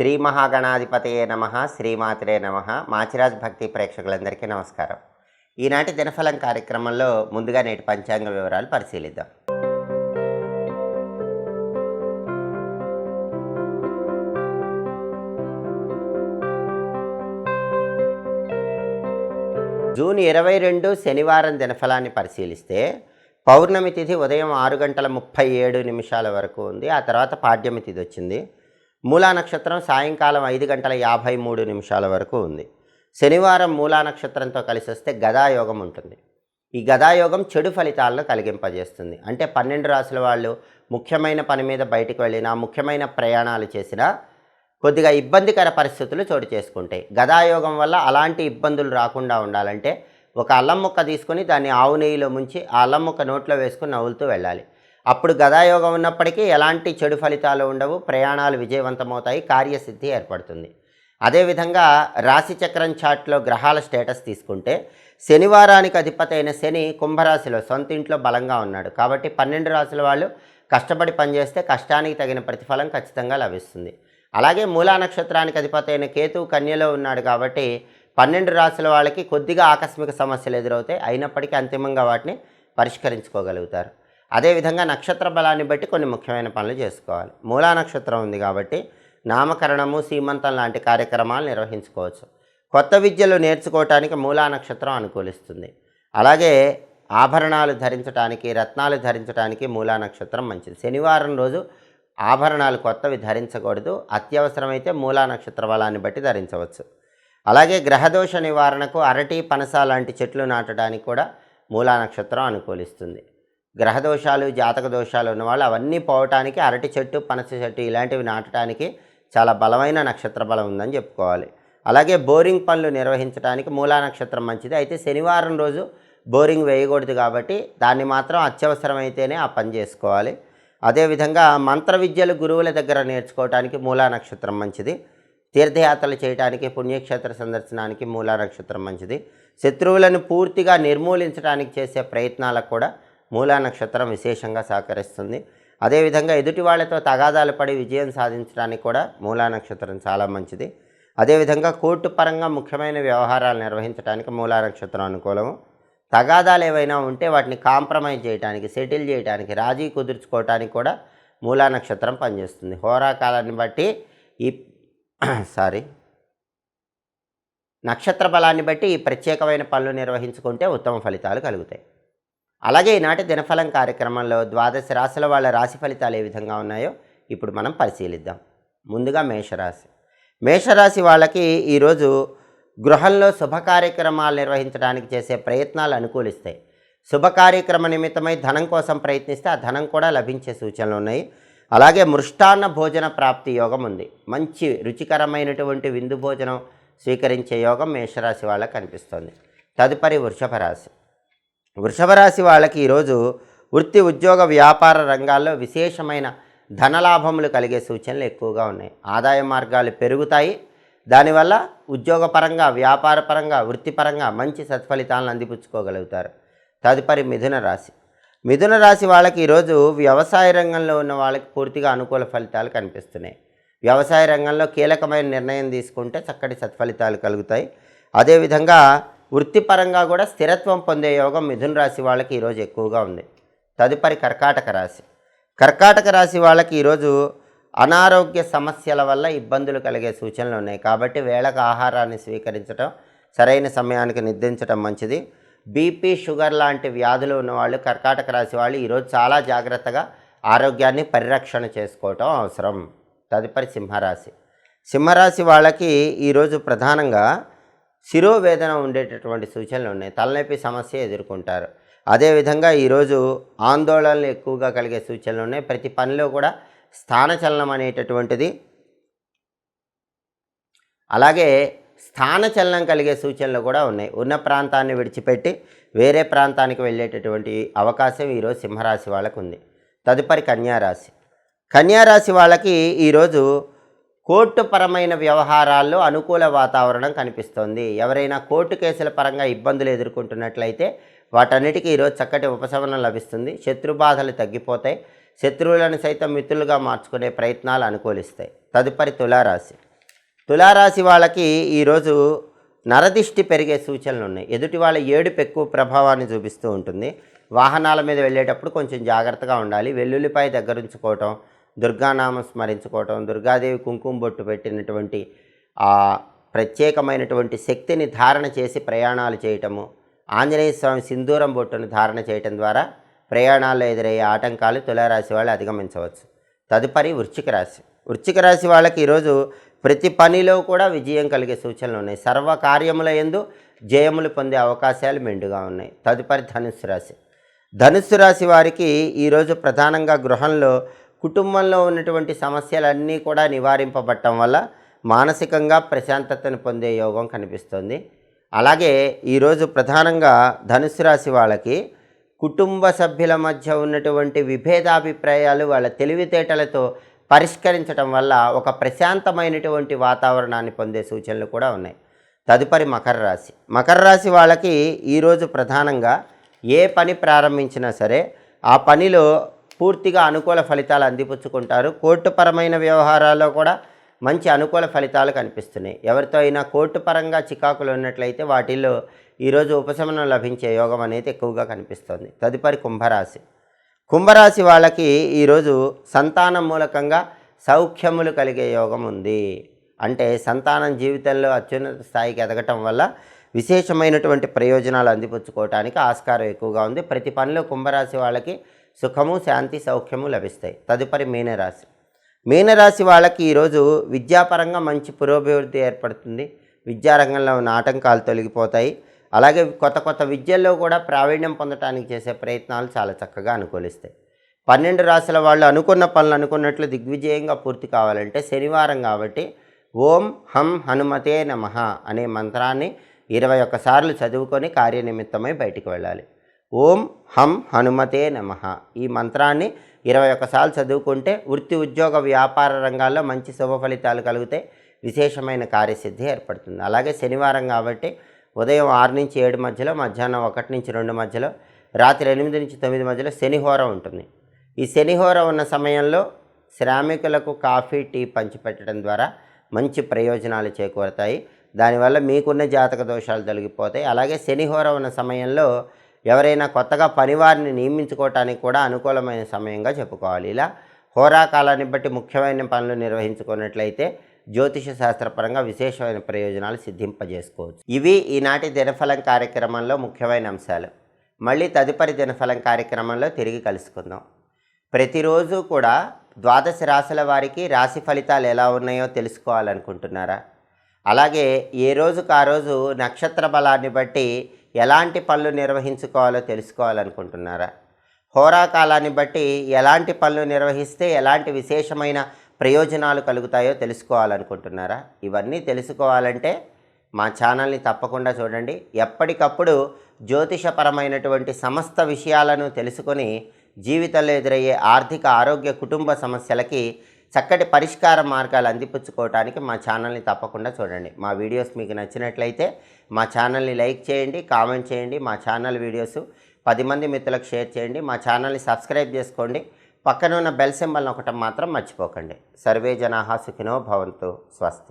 శ్రీ మహాగణాధిపతయే నమ శ్రీమాతరే నమ. మాచిరాజ్ భక్తి ప్రేక్షకులందరికీ నమస్కారం. ఈనాటి దినఫలం కార్యక్రమంలో ముందుగా నేటి పంచాంగ వివరాలు పరిశీలిద్దాం. జూన్ ఇరవై రెండు శనివారం దినఫలాన్ని పరిశీలిస్తే పౌర్ణమి తిథి ఉదయం ఆరు గంటల ముప్పై ఏడు నిమిషాల వరకు ఉంది. ఆ తర్వాత పాడ్యమి తిథి వచ్చింది. మూలా నక్షత్రం సాయంకాలం ఐదు గంటల యాభై మూడు నిమిషాల వరకు ఉంది. శనివారం మూలా నక్షత్రంతో కలిసి వస్తే గదాయోగం ఉంటుంది. ఈ గదాయోగం చెడు ఫలితాలను కలిగింపజేస్తుంది. అంటే పన్నెండు రాసుల వాళ్ళు ముఖ్యమైన పని మీద బయటికి వెళ్ళినా ముఖ్యమైన ప్రయాణాలు చేసినా కొద్దిగా ఇబ్బందికర పరిస్థితులు చోటు చేసుకుంటాయి. గదాయోగం వల్ల అలాంటి ఇబ్బందులు రాకుండా ఉండాలంటే ఒక అల్లం ముక్క తీసుకొని దాన్ని ఆవు నెయ్యిలో ముంచి ఆ అల్లం ముక్క నోట్లో వేసుకుని నవ్వులుతూ వెళ్ళాలి. అప్పుడు గదాయోగం ఉన్నప్పటికీ ఎలాంటి చెడు ఫలితాలు ఉండవు ప్రయాణాలు విజయవంతమవుతాయి కార్యసిద్ధి ఏర్పడుతుంది. అదేవిధంగా రాశిచక్రం చాట్లో గ్రహాల స్టేటస్ తీసుకుంటే శనివారానికి అధిపతి అయిన శని కుంభరాశిలో సొంత ఇంట్లో బలంగా ఉన్నాడు. కాబట్టి పన్నెండు రాశుల వాళ్ళు కష్టపడి పనిచేస్తే కష్టానికి తగిన ప్రతిఫలం ఖచ్చితంగా లభిస్తుంది. అలాగే మూలా నక్షత్రానికి అధిపతి అయిన కేతు కన్యలో ఉన్నాడు కాబట్టి పన్నెండు రాశుల వాళ్ళకి కొద్దిగా ఆకస్మిక సమస్యలు ఎదురవుతాయి. అయినప్పటికీ అంతిమంగా వాటిని పరిష్కరించుకోగలుగుతారు. అదేవిధంగా నక్షత్ర బలాన్ని బట్టి కొన్ని ముఖ్యమైన పనులు చేసుకోవాలి. మూలా నక్షత్రం ఉంది కాబట్టి నామకరణము సీమంతం లాంటి కార్యక్రమాలు నిర్వహించుకోవచ్చు. కొత్త విద్యలు నేర్చుకోవటానికి మూలా నక్షత్రం అనుకూలిస్తుంది. అలాగే ఆభరణాలు ధరించడానికి రత్నాలు ధరించడానికి మూలా నక్షత్రం మంచిది. శనివారం రోజు ఆభరణాలు కొత్తవి ధరించకూడదు. అత్యవసరమైతే మూలా నక్షత్ర బలాన్ని బట్టి ధరించవచ్చు. అలాగే గ్రహదోష నివారణకు అరటి పనస లాంటి చెట్లు నాటడానికి కూడా మూలా నక్షత్రం అనుకూలిస్తుంది. గ్రహదోషాలు జాతక దోషాలు ఉన్నవాళ్ళు అవన్నీ పోవటానికి అరటి చెట్టు పనస చెట్టు ఇలాంటివి నాటడానికి చాలా బలమైన నక్షత్ర బలం ఉందని చెప్పుకోవాలి. అలాగే బోరింగ్ పనులు నిర్వహించడానికి మూలా నక్షత్రం మంచిది. అయితే శనివారం రోజు బోరింగ్ వేయకూడదు కాబట్టి దాన్ని మాత్రం అత్యవసరమైతేనే ఆ పని చేసుకోవాలి. అదేవిధంగా మంత్ర విద్యలు గురువుల దగ్గర నేర్చుకోవటానికి మూలా నక్షత్రం మంచిది. తీర్థయాత్రలు చేయడానికి పుణ్యక్షేత్ర సందర్శనానికి మూలా నక్షత్రం మంచిది. శత్రువులను పూర్తిగా నిర్మూలించడానికి చేసే ప్రయత్నాలకు కూడా మూలా నక్షత్రం విశేషంగా సహకరిస్తుంది. అదేవిధంగా ఎదుటి వాళ్ళతో తగాదాలు పడి విజయం సాధించడానికి కూడా మూలా నక్షత్రం చాలా మంచిది. అదేవిధంగా కోర్టు పరంగా ముఖ్యమైన వ్యవహారాలు నిర్వహించడానికి మూలా నక్షత్రం అనుకూలము. తగాదాలు ఏవైనా ఉంటే వాటిని కాంప్రమైజ్ చేయడానికి సెటిల్ చేయడానికి రాజీ కుదుర్చుకోవటానికి కూడా మూలా నక్షత్రం పనిచేస్తుంది. హోరాకాలాన్ని బట్టి ఈ సారీ. నక్షత్ర బలాన్ని బట్టి ఈ ప్రత్యేకమైన పనులు నిర్వహించుకుంటే ఉత్తమ ఫలితాలు కలుగుతాయి. అలాగే ఈనాటి దినఫలం కార్యక్రమంలో ద్వాదశ రాశుల వాళ్ళ రాశి ఫలితాలు ఏ విధంగా ఉన్నాయో ఇప్పుడు మనం పరిశీలిద్దాం. ముందుగా మేషరాశి. మేషరాశి వాళ్ళకి ఈరోజు గృహంలో శుభ కార్యక్రమాలు నిర్వహించడానికి చేసే ప్రయత్నాలు అనుకూలిస్తాయి. శుభ కార్యక్రమ నిమిత్తమై ధనం కోసం ప్రయత్నిస్తే ఆ ధనం కూడా లభించే సూచనలు ఉన్నాయి. అలాగే మృష్టాన్న భోజన ప్రాప్తి యోగం ఉంది. మంచి రుచికరమైనటువంటి విందు భోజనం స్వీకరించే యోగం మేషరాశి వాళ్ళకి కనిపిస్తుంది. తదుపరి వృషభ రాశి. వృషభ రాశి వాళ్ళకి ఈరోజు వృత్తి ఉద్యోగ వ్యాపార రంగాల్లో విశేషమైన ధనలాభములు కలిగే సూచనలు ఎక్కువగా ఉన్నాయి. ఆదాయ మార్గాలు పెరుగుతాయి. దానివల్ల ఉద్యోగపరంగా వ్యాపారపరంగా వృత్తిపరంగా మంచి సత్ఫలితాలను అందిపుచ్చుకోగలుగుతారు. తదుపరి మిథున రాశి. మిథున రాశి వాళ్ళకి ఈరోజు వ్యవసాయ రంగంలో ఉన్న వాళ్ళకి పూర్తిగా అనుకూల ఫలితాలు కనిపిస్తున్నాయి. వ్యవసాయ రంగంలో కీలకమైన నిర్ణయం తీసుకుంటే చక్కటి సత్ఫలితాలు కలుగుతాయి. అదేవిధంగా వృత్తిపరంగా కూడా స్థిరత్వం పొందే యోగం మిథున రాశి వాళ్ళకి ఈరోజు ఎక్కువగా ఉంది. తదుపరి కర్కాటక రాశి. కర్కాటక రాశి వాళ్ళకి ఈరోజు అనారోగ్య సమస్యల వల్ల ఇబ్బందులు కలిగే సూచనలు ఉన్నాయి. కాబట్టి వేళకు ఆహారాన్ని స్వీకరించడం సరైన సమయానికి నిద్రించడం మంచిది. బీపీ షుగర్ లాంటి వ్యాధులు ఉన్నవాళ్ళు కర్కాటక రాశి వాళ్ళు ఈరోజు చాలా జాగ్రత్తగా ఆరోగ్యాన్ని పరిరక్షణ చేసుకోవటం అవసరం. తదుపరి సింహరాశి. సింహరాశి వాళ్ళకి ఈరోజు ప్రధానంగా శిరోవేదన ఉండేటటువంటి సూచనలు ఉన్నాయి. తలనొప్పి సమస్య ఎదుర్కొంటారు. అదేవిధంగా ఈరోజు ఆందోళనలు ఎక్కువగా కలిగే సూచనలు ఉన్నాయి. ప్రతి పనిలో కూడా స్థానచలనం అనేటటువంటిది అలాగే స్థానచలనం కలిగే సూచనలు కూడా ఉన్నాయి. ఉన్న ప్రాంతాన్ని విడిచిపెట్టి వేరే ప్రాంతానికి వెళ్ళేటటువంటి అవకాశం ఈరోజు సింహరాశి వాళ్ళకు ఉంది. తదుపరి కన్యారాశి. కన్యారాశి వాళ్ళకి ఈరోజు కోర్టు పరమైన వ్యవహారాల్లో అనుకూల వాతావరణం కనిపిస్తోంది. ఎవరైనా కోర్టు కేసుల పరంగా ఇబ్బందులు ఎదుర్కొంటున్నట్లయితే వాటన్నిటికీ ఈరోజు చక్కటి ఉపశమనం లభిస్తుంది. శత్రు బాధలు తగ్గిపోతాయి. శత్రువులను సైతం మిత్రులుగా మార్చుకునే ప్రయత్నాలు అనుకూలిస్తాయి. తదుపరి తులారాశి. తులారాశి వాళ్ళకి ఈరోజు నరదిష్టి పెరిగే సూచనలు ఉన్నాయి. ఎదుటి వాళ్ళ ఏడుపు ఎక్కువ ప్రభావాన్ని చూపిస్తూ ఉంటుంది. వాహనాల మీద వెళ్ళేటప్పుడు కొంచెం జాగ్రత్తగా ఉండాలి. వెల్లుల్లిపాయ దగ్గరుంచుకోవటం దుర్గానామం స్మరించుకోవటం దుర్గాదేవి కుంకుమ బొట్టు పెట్టినటువంటి ఆ ప్రత్యేకమైనటువంటి శక్తిని ధారణ చేసి ప్రయాణాలు చేయటము ఆంజనేయ స్వామి సింధూరం బొట్టును ధారణ చేయటం ద్వారా ప్రయాణాల్లో ఎదురయ్యే ఆటంకాలు తులారాశి వాళ్ళు అధిగమించవచ్చు. తదుపరి వృశ్చిక రాశి. వృశ్చిక రాశి వాళ్ళకి ఈరోజు ప్రతి పనిలో కూడా విజయం కలిగే సూచనలు ఉన్నాయి. సర్వ కార్యముల ఎందు జయములు పొందే అవకాశాలు మెండుగా ఉన్నాయి. తదుపరి ధనుస్సు రాశి. ధనుస్సు రాశి వారికి ఈరోజు ప్రధానంగా గృహంలో కుటుంబంలో ఉన్నటువంటి సమస్యలన్నీ కూడా నివారింపబట్టడం వల్ల మానసికంగా ప్రశాంతతను పొందే యోగం కనిపిస్తుంది. అలాగే ఈరోజు ప్రధానంగా ధనుసు రాశి వాళ్ళకి కుటుంబ సభ్యుల మధ్య ఉన్నటువంటి విభేదాభిప్రాయాలు వాళ్ళ తెలివితేటలతో పరిష్కరించడం వల్ల ఒక ప్రశాంతమైనటువంటి వాతావరణాన్ని పొందే సూచనలు కూడా ఉన్నాయి. తదుపరి మకర రాశి. మకర రాశి వాళ్ళకి ఈరోజు ప్రధానంగా ఏ పని ప్రారంభించినా సరే ఆ పనిలో పూర్తిగా అనుకూల ఫలితాలు అందిపుచ్చుకుంటారు. కోర్టుపరమైన వ్యవహారాల్లో కూడా మంచి అనుకూల ఫలితాలు కనిపిస్తున్నాయి. ఎవరితో అయినా కోర్టు పరంగా చికాకులు ఉన్నట్లయితే వాటిల్లో ఈరోజు ఉపశమనం లభించే యోగం అనేది ఎక్కువగా కనిపిస్తుంది. తదుపరి కుంభరాశి. కుంభరాశి వాళ్ళకి ఈరోజు సంతానం మూలకంగా సౌఖ్యములు కలిగే యోగం ఉంది. అంటే సంతానం జీవితంలో అత్యున్నత స్థాయికి ఎదగటం వల్ల విశేషమైనటువంటి ప్రయోజనాలు అందిపుచ్చుకోవటానికి ఆస్కారం ఎక్కువగా ఉంది. ప్రతి పనిలో కుంభరాశి వాళ్ళకి సుఖము శాంతి సౌఖ్యము లభిస్తాయి. తదుపరి మీనరాశి. మీనరాశి వాళ్ళకి ఈరోజు విద్యాపరంగా మంచి పురోభివృద్ధి ఏర్పడుతుంది. విద్యారంగంలో ఉన్న ఆటంకాలు తొలగిపోతాయి. అలాగే కొత్త కొత్త విద్యల్లో కూడా ప్రావీణ్యం పొందడానికి చేసే ప్రయత్నాలు చాలా చక్కగా అనుకూలిస్తాయి. పన్నెండు రాశుల వాళ్ళు అనుకున్న పనులు అనుకున్నట్లు దిగ్విజయంగా పూర్తి కావాలంటే శనివారం కాబట్టి ఓం హం హనుమతే నమ అనే మంత్రాన్ని ఇరవై ఒక్కసార్లు చదువుకొని కార్యనిమిత్తమై బయటికి వెళ్ళాలి. ఓం హం హనుమతే నమః. ఈ మంత్రాన్ని ఇరవై ఒక్కసార్లు చదువుకుంటే వృత్తి ఉద్యోగ వ్యాపార రంగాల్లో మంచి శుభ ఫలితాలు కలిగితే విశేషమైన కార్యసిద్ధి ఏర్పడుతుంది. అలాగే శనివారం కాబట్టి ఉదయం ఆరు నుంచి ఏడు మధ్యలో మధ్యాహ్నం ఒకటి నుంచి రెండు మధ్యలో రాత్రి ఎనిమిది నుంచి తొమ్మిది మధ్యలో శనిహోర ఉంటుంది. ఈ శనిహోర ఉన్న సమయంలో శ్రామికులకు కాఫీ టీ పంచిపెట్టడం ద్వారా మంచి ప్రయోజనాలు చేకూరుతాయి. దానివల్ల మీకున్న జాతక దోషాలు తొలగిపోతాయి. అలాగే శనిహోర ఉన్న సమయంలో ఎవరైనా కొత్తగా పనివారిని నియమించుకోవటానికి కూడా అనుకూలమైన సమయంగా చెప్పుకోవాలి. ఇలా హోరాకాలాన్ని బట్టి ముఖ్యమైన పనులు నిర్వహించుకున్నట్లయితే జ్యోతిష శాస్త్రపరంగా విశేషమైన ప్రయోజనాలు సిద్ధింపజేసుకోవచ్చు. ఇవి ఈనాటి దినఫలం కార్యక్రమంలో ముఖ్యమైన అంశాలు. మళ్ళీ తదుపరి దినఫలం కార్యక్రమంలో తిరిగి కలుసుకుందాం. ప్రతిరోజు కూడా ద్వాదశ రాశుల వారికి రాశి ఫలితాలు ఎలా ఉన్నాయో తెలుసుకోవాలనుకుంటున్నారా? అలాగే ఏ రోజుకు ఆ రోజు నక్షత్ర బలాన్ని బట్టి ఎలాంటి పనులు నిర్వహించుకోవాలో తెలుసుకోవాలనుకుంటున్నారా? హోరాకాలాన్ని బట్టి ఎలాంటి పనులు నిర్వహిస్తే ఎలాంటి విశేషమైన ప్రయోజనాలు కలుగుతాయో తెలుసుకోవాలనుకుంటున్నారా? ఇవన్నీ తెలుసుకోవాలంటే మా ఛానల్ని తప్పకుండా చూడండి. ఎప్పటికప్పుడు జ్యోతిషపరమైనటువంటి సమస్త విషయాలను తెలుసుకొని జీవితంలో ఎదురయ్యే ఆర్థిక ఆరోగ్య కుటుంబ సమస్యలకి చక్కటి పరిష్కార మార్గాలు అందిపుచ్చుకోవడానికి మా ఛానల్ని తప్పకుండా చూడండి. మా వీడియోస్ మీకు నచ్చినట్లయితే మా ఛానల్ని లైక్ చేయండి కామెంట్ చేయండి మా ఛానల్ వీడియోస్ పది మంది మిత్రులకు షేర్ చేయండి మా ఛానల్ని సబ్స్క్రైబ్ చేసుకోండి. పక్కన ఉన్న బెల్ సింబల్ ఒకటం మాత్రం మర్చిపోకండి. సర్వే జనాహా సుఖినో భవంతు స్వస్తి.